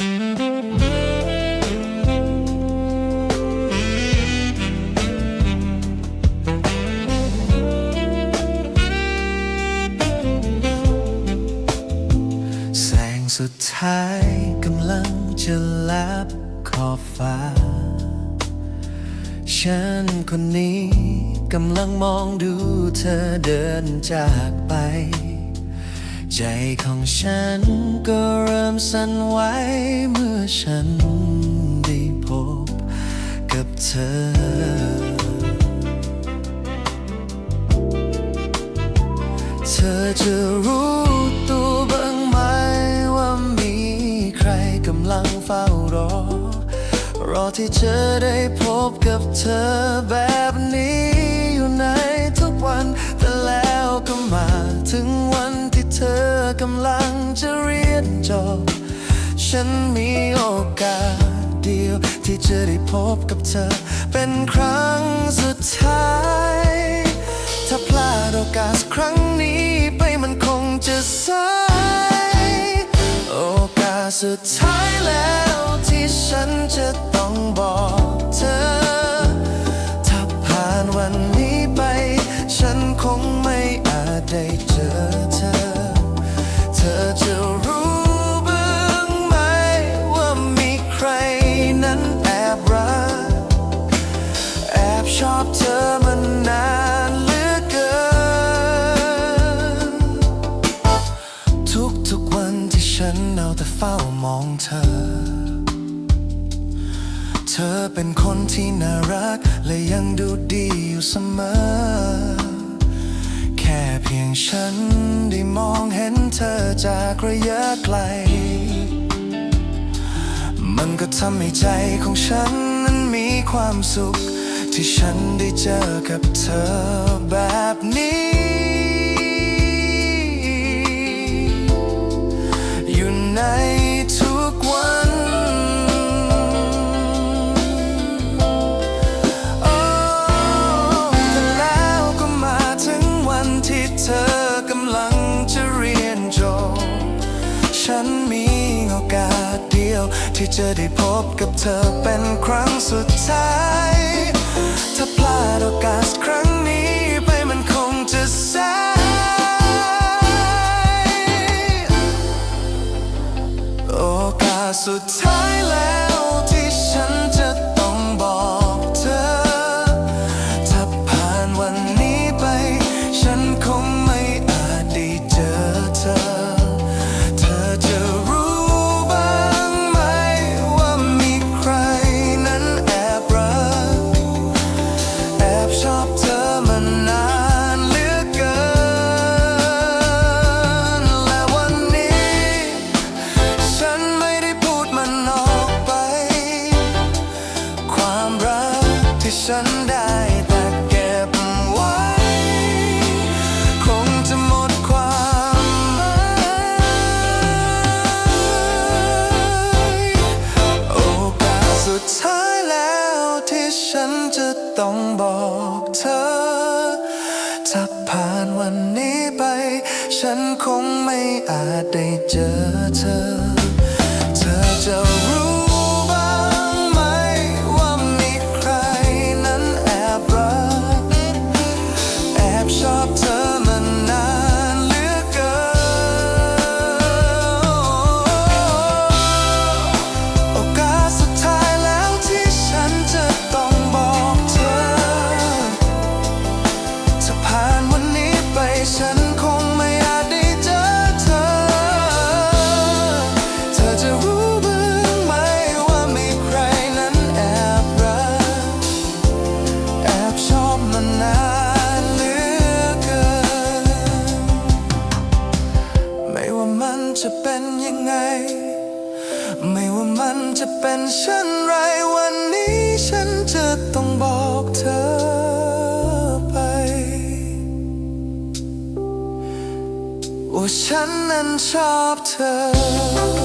แสงสุดท้ายกำลังจะลับขอบฟ้า ฉันคนนี้กำลังมองดูเธอเดินจากไป ใจของฉันก็เริ่มสั่นไหวเมื่อฉันได้พบกับเธอเธอจะรู้ตัวบ้างไหมว่ามีใครกำลังเฝ้ารอ รอที่จะได้พบกับเธอแบบนี้ กำลังจะเรียนจบ ฉันมีโอกาสเดียว ที่จะได้พบกับเธอ เป็นครั้งสุดท้าย ถ้าพลาดโอกาสครั้งนี้ไปมันคงจะสายโอกาสสุดท้ายแล้วที่ฉันจะต้องบอกเธอ ถ้าผ่านวันนี้ไป ฉันคงไม่อาจได้ ทุกทุกๆวันที่ฉันเอาแต่เฝ้ามองเธอ เธอเป็นคนที่น่ารัก และยังดูดีอยู่เสมอ แค่เพียงฉันได้มองเห็นเธอจากระยะไกล มันก็ทำให้ใจของฉันนั้นมีความสุข ที่ฉันได้เจอกับเธอแบบนี้ ฉันมีโอกาสเดียว ที่จะได้พบกับเธอเป็นครั้งสุดท้าย ถ้าพลาดโอกาสครั้ง ฉันได้แต่เก็บไว้ คงจะหมดความหมายโอกาสสุดท้ายแล้วที่ฉันจะต้องบอกเธอ ถ้าผ่านวันนี้ไป ฉันคงไม่อาจได้เจอเธอ ยังไง ไม่ว่ามันจะเป็นเช่นไรวันนี้ฉันจะต้องบอกเธอไป ว่าฉันนั้นชอบเธอ